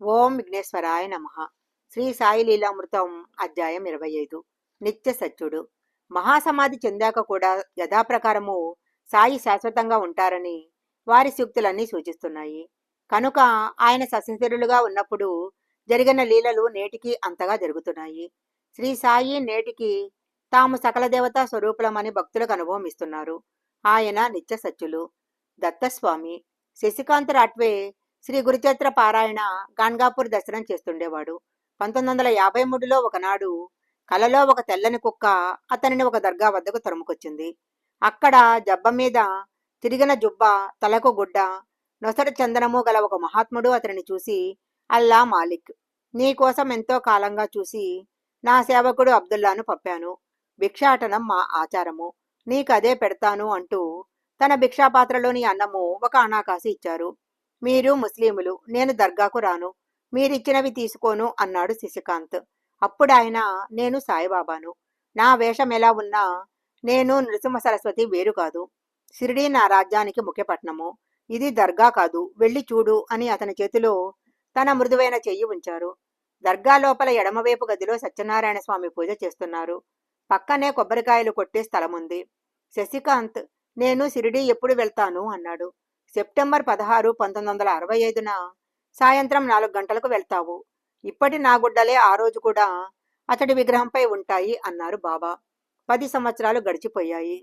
ఓం విఘ్నేశ్వరాయ నమ. శ్రీ సాయి లీలామృతం అధ్యాయం ఇరవై ఐదు నిత్య సత్యుడు. మహాసమాధి చెందాక కూడా యథాప్రకారము సాయి శాశ్వతంగా ఉంటారని వారి సూక్తులన్నీ సూచిస్తున్నాయి. కనుక ఆయన సశరీరులుగా ఉన్నప్పుడు జరిగిన లీలలు నేటికి అంతగా జరుగుతున్నాయి. శ్రీ సాయి నేటికి తాము సకల దేవతా స్వరూపులమని భక్తులకు అనుభవం ఇస్తున్నారు. ఆయన నిత్య సత్యులు. దత్తస్వామి. శశికాంత్ రాట్వే శ్రీ గురుచరిత్ర పారాయణ గాన్గాపూర్ దర్శనం చేస్తుండేవాడు. పంతొమ్మిది వందల యాభై మూడులో ఒకనాడు కలలో ఒక తెల్లని కుక్క అతనిని ఒక దర్గా వద్దకు తరుముకొచ్చింది. అక్కడ జబ్బ మీద తిరిగిన జుబ్బ తలకు గుడ్డ నొసటి చందనము గల ఒక మహాత్ముడు అతనిని చూసి అల్లా మాలిక్ నీకోసం ఎంతో కాలంగా చూసి నా సేవకుడు అబ్దుల్లాను పంపాను. భిక్షాటనం మా ఆచారము. నీకదే పెడతాను అంటూ తన భిక్షాపాత్రలోని అన్నము ఒక అనాకాసి ఇచ్చారు. మీరు ముస్లిములు నేను దర్గాకు రాను మీరిచ్చినవి తీసుకోను అన్నాడు శశికాంత్. అప్పుడు ఆయన నేను సాయిబాబాను. నా వేషం ఎలా ఉన్నా నేను నృసింహ సరస్వతి వేరు కాదు. షిరిడి నా రాజ్యానికి ముఖ్యపట్నము ఇది దర్గా కాదు వెళ్ళి చూడు అని అతని చేతిలో తన మృదువైన చెయ్యి ఉంచారు. దర్గా లోపల ఎడమవైపు గదిలో సత్యనారాయణ స్వామి పూజ చేస్తున్నారు. పక్కనే కొబ్బరికాయలు కొట్టే స్థలం ఉంది శశికాంత్ నేను సిరిడి ఎప్పుడు వెళ్తాను? అన్నాడు. సెప్టెంబర్ పదహారు పంతొమ్మిది వందల అరవై ఐదున సాయంత్రం నాలుగు గంటలకు వెళ్తావు. ఇప్పటి నా గుడ్డలే ఆ రోజు కూడా అతడి విగ్రహంపై ఉంటాయి అన్నారు బాబా. పది సంవత్సరాలు గడిచిపోయాయి.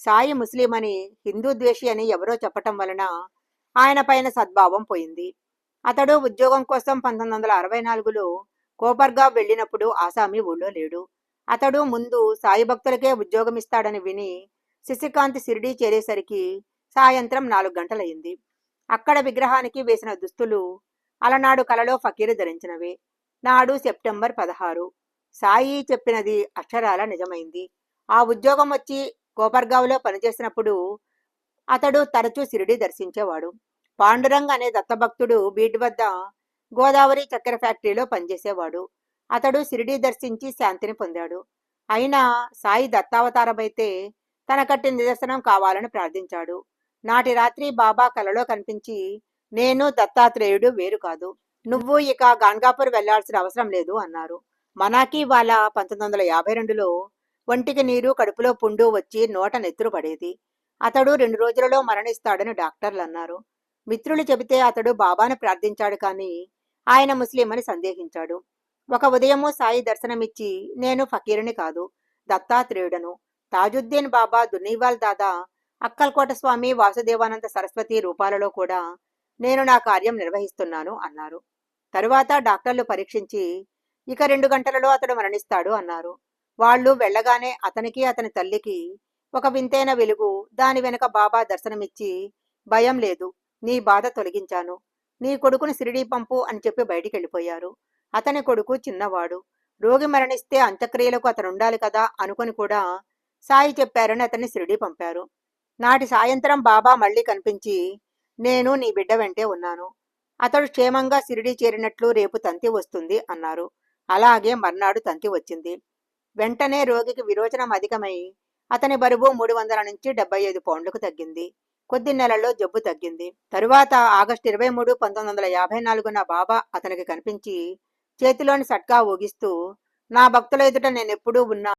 సాయి ముస్లిం అని హిందూ ద్వేషి అని ఎవరో చెప్పటం వలన ఆయన పైన సద్భావం పోయింది. అతడు ఉద్యోగం కోసం పంతొమ్మిది వందల అరవై నాలుగులో కోపర్గా వెళ్ళినప్పుడు ఆసామి ఊళ్ళో లేడు. అతడు ముందు సాయి భక్తులకే ఉద్యోగం ఇస్తాడని విని శశికాంత్ సిరిడి చేరేసరికి సాయంత్రం నాలుగు గంటలయ్యింది. అక్కడ విగ్రహానికి వేసిన దుస్తులు అలనాడు కలలో ఫకీరు ధరించినవే. నాడు సెప్టెంబర్ పదహారు. సాయి చెప్పినది అక్షరాల నిజమైంది. ఆ ఉద్యోగం వచ్చి కోపర్గావ్లో పనిచేసినప్పుడు అతడు తరచూ సిరిడి దర్శించేవాడు. పాండురంగ్ అనే దత్తభక్తుడు బీడ్ వద్ద గోదావరి చక్కెర ఫ్యాక్టరీలో పనిచేసేవాడు. అతడు సిరిడి దర్శించి శాంతిని పొందాడు. అయినా సాయి దత్తావతారమైతే తన కట్టి నిదర్శనం కావాలని ప్రార్థించాడు. నాటి రాత్రి బాబా కలలో కనిపించి నేను దత్తాత్రేయుడు వేరు కాదు. నువ్వు ఇక గాన్గాపూర్ వెళ్ళాల్సిన అవసరం లేదు అన్నారు. మనాకి వాళ్ళ పంతొమ్మిది వందల యాభై రెండులో ఒంటికి నీరు కడుపులో పుండు వచ్చి నోట నెత్తురు పడేది. అతడు రెండు రోజులలో మరణిస్తాడని డాక్టర్లు అన్నారు. మిత్రులు చెబితే అతడు బాబాను ప్రార్థించాడు కానీ ఆయన ముస్లిం అని సందేహించాడు. ఒక ఉదయము సాయి దర్శనమిచ్చి నేను ఫకీరుని కాదు దత్తాత్రేయుడను. తాజుద్దీన్ బాబా దున్నీవాల్ దాదా అక్కల్కోట స్వామి వాసుదేవానంద సరస్వతి రూపాలలో కూడా నేను నా కార్యం నిర్వహిస్తున్నాను అన్నారు. తరువాత డాక్టర్లు పరీక్షించి ఇక రెండు గంటలలో అతడు మరణిస్తాడు అన్నారు. వాళ్ళు వెళ్ళగానే అతనికి అతని తల్లికి ఒక వింతైన వెలుగు దాని వెనక బాబా దర్శనమిచ్చి భయం లేదు నీ బాధ తొలగించాను. నీ కొడుకుని సిరిడీ పంపు అని చెప్పి బయటికెళ్ళిపోయారు. అతని కొడుకు చిన్నవాడు. రోగి మరణిస్తే అంత్యక్రియలకు అతను ఉండాలి కదా అనుకుని కూడా సాయి చెప్పారని అతన్ని సిరిడీ పంపారు. నాటి సాయంత్రం బాబా మళ్ళీ కనిపించి నేను నీ బిడ్డ వెంటే ఉన్నాను. అతడు క్షేమంగా సిరిడి చేరినట్లు రేపు తంతి వస్తుంది అన్నారు. అలాగే మర్నాడు తంతి వచ్చింది. వెంటనే రోగికి విరోచనం అధికమై అతని బరువు మూడు వందల నుంచి డెబ్బై ఐదు పౌండ్లకు తగ్గింది. కొద్ది నెలల్లో జబ్బు తగ్గింది. తరువాత ఆగస్టు ఇరవై మూడు పంతొమ్మిది వందల యాభై నాలుగున బాబా అతనికి కనిపించి చేతిలోని సట్కా ఊగిస్తూ నా భక్తుల ఎదుట నేనెప్పుడూ ఉన్నా